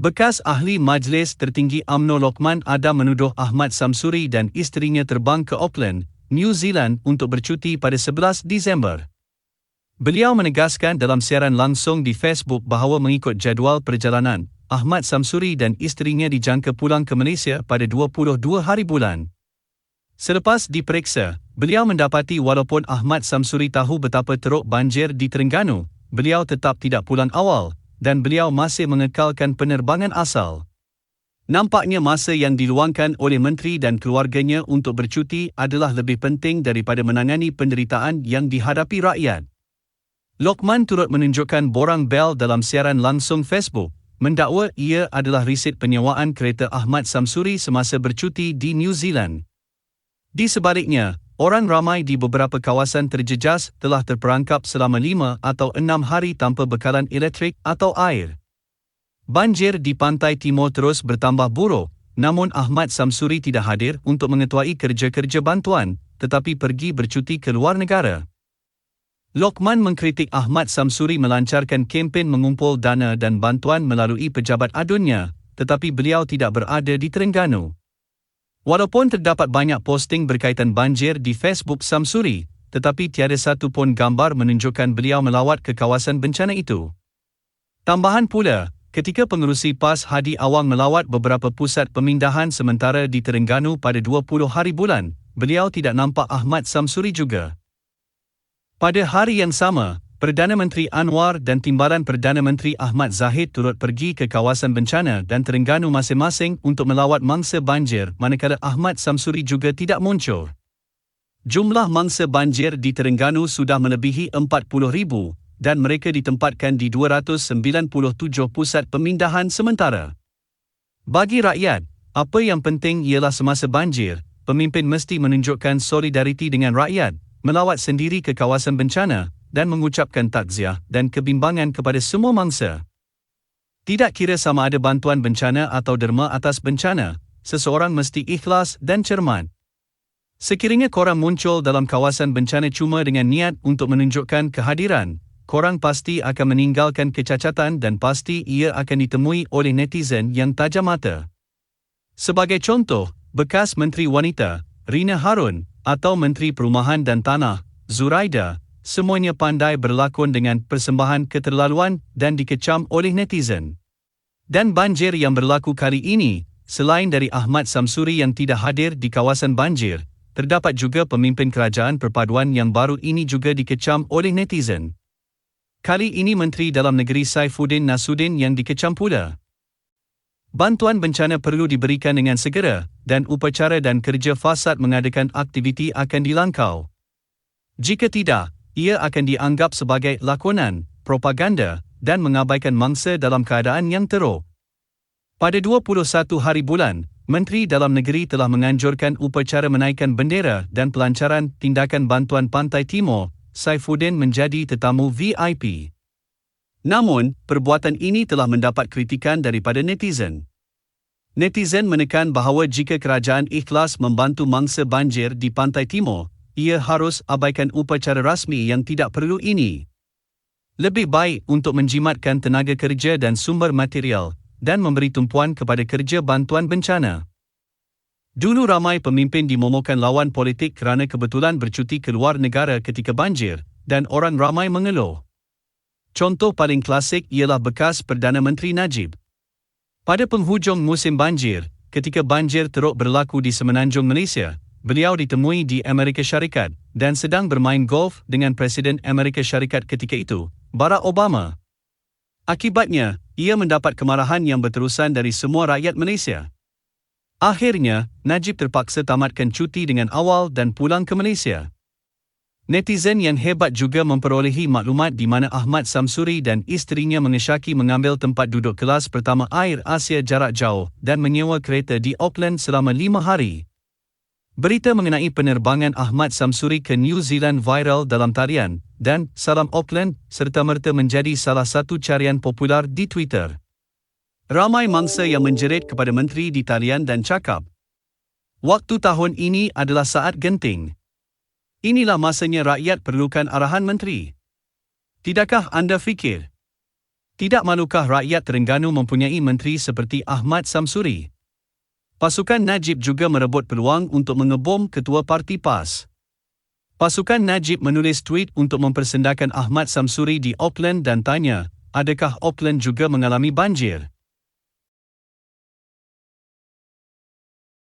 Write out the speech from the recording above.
Bekas ahli Majlis Tertinggi AMNO Lokman Adam menuduh Ahmad Samsuri dan isterinya terbang ke Auckland, New Zealand untuk bercuti pada 11 Disember. Beliau menegaskan dalam siaran langsung di Facebook bahawa mengikut jadual perjalanan, Ahmad Samsuri dan isterinya dijangka pulang ke Malaysia pada 22 hari bulan. Selepas diperiksa, beliau mendapati walaupun Ahmad Samsuri tahu betapa teruk banjir di Terengganu, beliau tetap tidak pulang awal dan beliau masih mengekalkan penerbangan asal. Nampaknya masa yang diluangkan oleh menteri dan keluarganya untuk bercuti adalah lebih penting daripada menangani penderitaan yang dihadapi rakyat. Lokman turut menunjukkan borang bel dalam siaran langsung Facebook, mendakwa ia adalah risit penyewaan kereta Ahmad Samsuri semasa bercuti di New Zealand. Di sebaliknya, Orang ramai di beberapa kawasan terjejas telah terperangkap selama lima atau enam hari tanpa bekalan elektrik atau air. Banjir di pantai timur terus bertambah buruk, namun Ahmad Samsuri tidak hadir untuk mengetuai kerja-kerja bantuan, tetapi pergi bercuti ke luar negara. Lokman mengkritik Ahmad Samsuri melancarkan kempen mengumpul dana dan bantuan melalui pejabat adunnya, tetapi beliau tidak berada di Terengganu. Walaupun terdapat banyak posting berkaitan banjir di Facebook Samsuri, tetapi tiada satu pun gambar menunjukkan beliau melawat ke kawasan bencana itu. Tambahan pula, ketika pengerusi PAS Hadi Awang melawat beberapa pusat pemindahan sementara di Terengganu pada 20 hari bulan, beliau tidak nampak Ahmad Samsuri juga. Pada hari yang sama, Perdana Menteri Anwar dan Timbalan Perdana Menteri Ahmad Zahid turut pergi ke kawasan bencana dan Terengganu masing-masing untuk melawat mangsa banjir manakala Ahmad Samsuri juga tidak muncul. Jumlah mangsa banjir di Terengganu sudah melebihi 40,000 dan mereka ditempatkan di 297 pusat pemindahan sementara. Bagi rakyat, apa yang penting ialah semasa banjir, pemimpin mesti menunjukkan solidariti dengan rakyat, melawat sendiri ke kawasan bencana dan mengucapkan takziah dan kebimbangan kepada semua mangsa. Tidak kira sama ada bantuan bencana atau derma atas bencana, seseorang mesti ikhlas dan cermat. Sekiranya korang muncul dalam kawasan bencana cuma dengan niat untuk menunjukkan kehadiran, korang pasti akan meninggalkan kecacatan dan pasti ia akan ditemui oleh netizen yang tajam mata. Sebagai contoh, bekas Menteri Wanita, Rina Harun, atau Menteri Perumahan dan Tanah, Zuraida, semuanya pandai berlakon dengan persembahan keterlaluan dan dikecam oleh netizen. Dan banjir yang berlaku kali ini, selain dari Ahmad Samsuri yang tidak hadir di kawasan banjir, terdapat juga pemimpin kerajaan perpaduan yang baru ini juga dikecam oleh netizen. Kali ini Menteri Dalam Negeri Saifuddin Nasudin yang dikecam pula. Bantuan bencana perlu diberikan dengan segera dan upacara dan kerja fasad mengadakan aktiviti akan dilangkau. Jika tidak, ia akan dianggap sebagai lakonan, propaganda dan mengabaikan mangsa dalam keadaan yang teruk. Pada 21 hari bulan, Menteri Dalam Negeri telah menganjurkan upacara menaikkan bendera dan pelancaran tindakan bantuan Pantai Timur, Saifuddin menjadi tetamu VIP. Namun, perbuatan ini telah mendapat kritikan daripada netizen. Netizen menekan bahawa jika kerajaan ikhlas membantu mangsa banjir di Pantai Timur, ia harus abaikan upacara rasmi yang tidak perlu ini. Lebih baik untuk menjimatkan tenaga kerja dan sumber material dan memberi tumpuan kepada kerja bantuan bencana. Dulu ramai pemimpin dimomokan lawan politik kerana kebetulan bercuti ke luar negara ketika banjir dan orang ramai mengeluh. Contoh paling klasik ialah bekas Perdana Menteri Najib. Pada penghujung musim banjir, ketika banjir teruk berlaku di semenanjung Malaysia, beliau ditemui di Amerika Syarikat dan sedang bermain golf dengan Presiden Amerika Syarikat ketika itu, Barack Obama. Akibatnya, ia mendapat kemarahan yang berterusan dari semua rakyat Malaysia. Akhirnya, Najib terpaksa tamatkan cuti dengan awal dan pulang ke Malaysia. Netizen yang hebat juga memperolehi maklumat di mana Ahmad Samsuri dan isterinya mengesyaki mengambil tempat duduk kelas pertama air Asia jarak jauh dan menyewa kereta di Auckland selama lima hari. Berita mengenai penerbangan Ahmad Samsuri ke New Zealand viral dalam tarian dan Salam Auckland serta-merta menjadi salah satu carian popular di Twitter. Ramai mangsa yang menjerit kepada menteri di talian dan cakap, Waktu tahun ini adalah saat genting. Inilah masanya rakyat perlukan arahan menteri. Tidakkah anda fikir? Tidak malukah rakyat Terengganu mempunyai menteri seperti Ahmad Samsuri? Pasukan Najib juga merebut peluang untuk mengebom ketua parti PAS. Pasukan Najib menulis tweet untuk mempersendakan Ahmad Samsuri di Auckland dan tanya, adakah Auckland juga mengalami banjir?